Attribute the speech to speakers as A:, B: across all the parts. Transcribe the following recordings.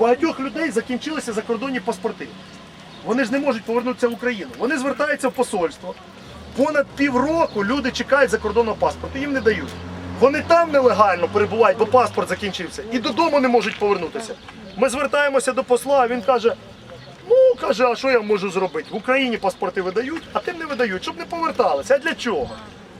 A: багатьох людей закінчилися закордонні паспорти. Вони ж не можуть повернутися в Україну. Вони звертаються в посольство. Понад півроку люди чекають закордонного паспорта, їм не дають. Вони там нелегально перебувають, бо паспорт закінчився, і додому не можуть повернутися. Ми звертаємося до посла, а він каже: ну каже, а що я можу зробити? В Україні паспорти видають, а тим не видають, щоб не поверталися. А для чого?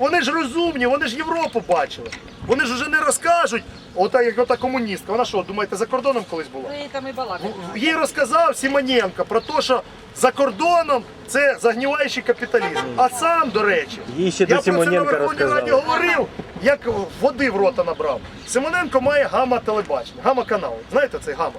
A: Вони ж розумні, вони ж Європу бачили. Вони ж вже не розкажуть, ота як ота комуністка. Вона що, думаєте, за кордоном колись була?
B: Ви там і балакаєте.
A: Їй розказав Сімоненко про те, що за кордоном це загніваючий капіталізм. А сам, до речі,
C: Їй ще
A: я
C: до
A: про це на Верховній
C: розказали.
A: Раді говорив, як води в рота набрав. Симоненко має гама телебачення, гама канал. Знаєте цей гама?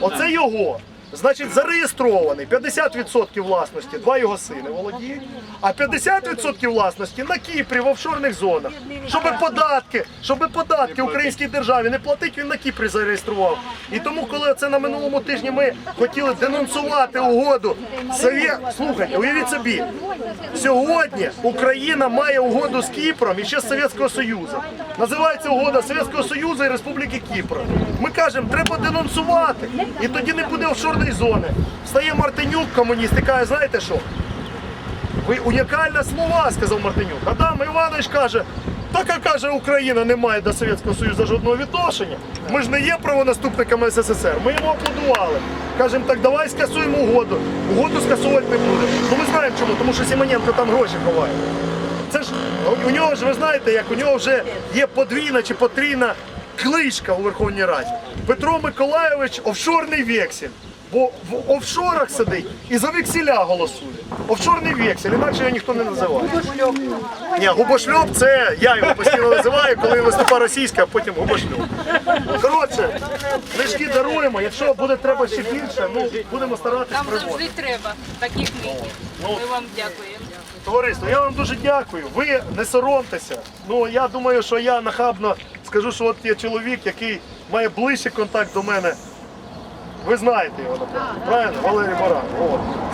A: Оце його. Значить, зареєстрований 50% власності, два його сини володіють, а 50% власності на Кіпрі в офшорних зонах. Щоб податки, щоб податки українській державі не платить, він на Кіпрі зареєстрував. І тому, коли це на минулому тижні ми хотіли денонсувати угоду, Совє... слухайте, уявіть собі, сьогодні Україна має угоду з Кіпром і ще з Совєтського Союзу. Називається угода Совєтського Союзу і Республіки Кіпр. Ми кажемо, треба денонсувати, і тоді не буде офшорної зони. Встає Мартинюк, комуніст, і каже, знаєте що? Ви унікальне слова, сказав Мартинюк. Адам Іванович каже, така каже, Україна не має до Совєтського Союзу жодного відношення. Ми ж не є правонаступниками СССР. Ми йому аплодували. Кажемо, так давай скасуємо угоду. Угоду скасувати не будемо. Ну ми знаємо чому, тому що Сімоненко там гроші ховає. Це ж у нього ж ви знаєте, як у нього вже є подвійна чи потрійна кличка у Верховній Раді. Петро Миколайович офшорний вексель. Бо в офшорах сидить і за векселя голосує. Офшорний вексель, інакше його ніхто не називає. Ні, губошльоп це я його постійно називаю, коли виступає російська, а потім губошльоп. Коротше, книжки даруємо. Якщо буде треба ще більше, ну будемо старатись
B: Нам завжди треба таких книгів. Ми вам дякуємо.
A: Товариство, я вам дуже дякую. Ви не соромтеся. Ну я думаю, що я нахабно скажу, що от є чоловік, який має ближчий контакт до мене. Ви знаєте його, напевно, правильно? Валерій Баран.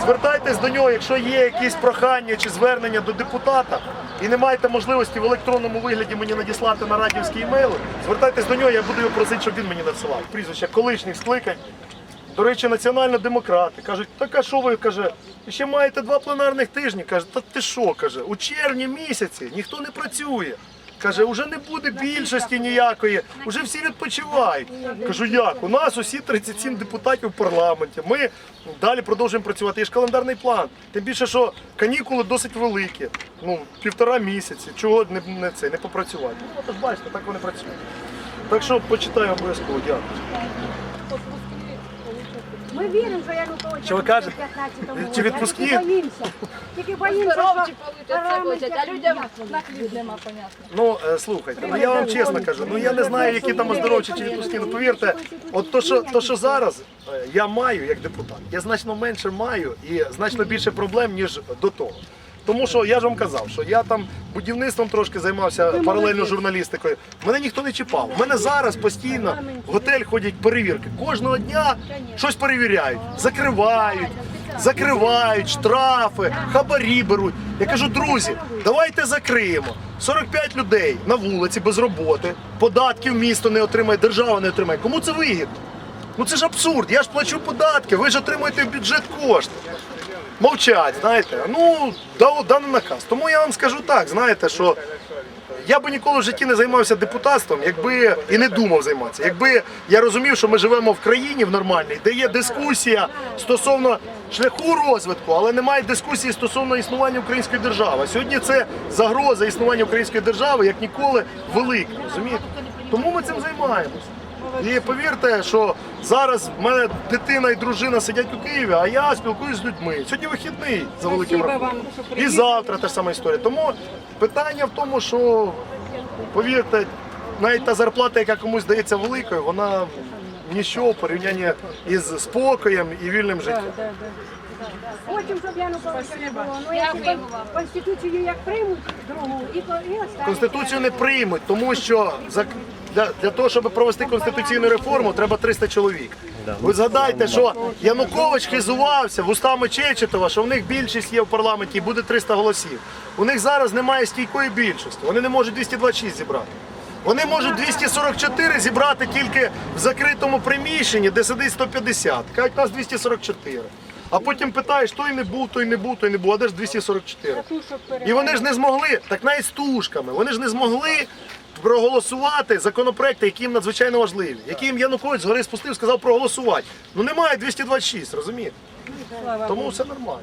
A: Звертайтесь до нього, якщо є якісь прохання чи звернення до депутата і не маєте можливості в електронному вигляді мені надіслати на радіовські імейли, звертайтесь до нього, я буду його просити, щоб він мені надсилав. Прізвище колишніх скликань. До речі, національно-демократи кажуть, так а що ви каже, ще маєте два пленарних тижні. Каже, та ти що каже, у червні місяці ніхто не працює. Каже, вже не буде більшості ніякої, вже всі відпочивають. Кажу, як? У нас усі 37 депутатів в парламенті. Ми далі продовжуємо працювати. Є ж календарний план. Тим більше, що канікули досить великі. Ну, півтора місяці. Чого не, не це, не попрацювати? Ну, от бачите, так вони працюють. Так що почитаю обов'язково, дякую.
D: Ми віримо, що Янукович
A: Що ви кажете?
D: 15-му
A: Чи відпускні?
D: Тільки боїмося. Тільки боїмося,
B: Коровчі
D: що парламент
B: хочуть, а людям на хліб нема, понятно.
A: Ну е, слухайте, ну я вам чесно кажу, ну я не знаю, які там оздоровчі чи відпускні. Ну повірте, от то, що то, що зараз е, я маю як депутат, я значно менше маю і значно більше проблем ніж до того. Тому що я ж вам казав, що я там будівництвом трошки займався паралельно журналістикою. Мене ніхто не чіпав. У мене зараз постійно в готель ходять перевірки. Кожного дня щось перевіряють, закривають, закривають, штрафи, хабарі беруть. Я кажу, друзі, давайте закриємо. 45 людей на вулиці без роботи, податків місто не отримає, держава не отримає. Кому це вигідно? Ну це ж абсурд. Я ж плачу податки, ви ж отримуєте в бюджет кошти. Мовчать, знаєте. Ну, дав даний наказ. Тому я вам скажу так, знаєте, що я би ніколи в житті не займався депутатством, якби і не думав займатися. Якби я розумів, що ми живемо в країні в нормальній, де є дискусія стосовно шляху розвитку, але немає дискусії стосовно існування української держави. Сьогодні це загроза існування української держави як ніколи велика. Розумієте? Тому ми цим займаємося. І повірте, що зараз в мене дитина і дружина сидять у Києві, а я спілкуюся з людьми. Сьогодні вихідний за великим рахунком. І завтра та ж сама історія. Тому питання в тому, що повірте, навіть та зарплата, яка комусь здається великою, вона ніщо в порівнянні із спокоєм і вільним життям.
D: Хочемо, щоб Януковича не було. Ну, якщо Конституцію як приймуть другу, і, і.
A: Конституцію не приймуть, тому що за- для, для того, щоб провести конституційну реформу, треба 300 чоловік. Ви згадайте, що Янукович хизувався вустами Чечетова, що в них більшість є в парламенті і буде 300 голосів. У них зараз немає стійкої більшості. Вони не можуть 226 зібрати. Вони можуть 244 зібрати тільки в закритому приміщенні, де сидить 150. Кажуть, нас 244. А потім питаєш, той не був, той не був, той не був, а де ж 244? І вони ж не змогли, так навіть з тушками, вони ж не змогли проголосувати законопроекти, які їм надзвичайно важливі, які їм Янукович згори спустив, сказав проголосувати. Ну немає 226, розумієте? Тому все нормально.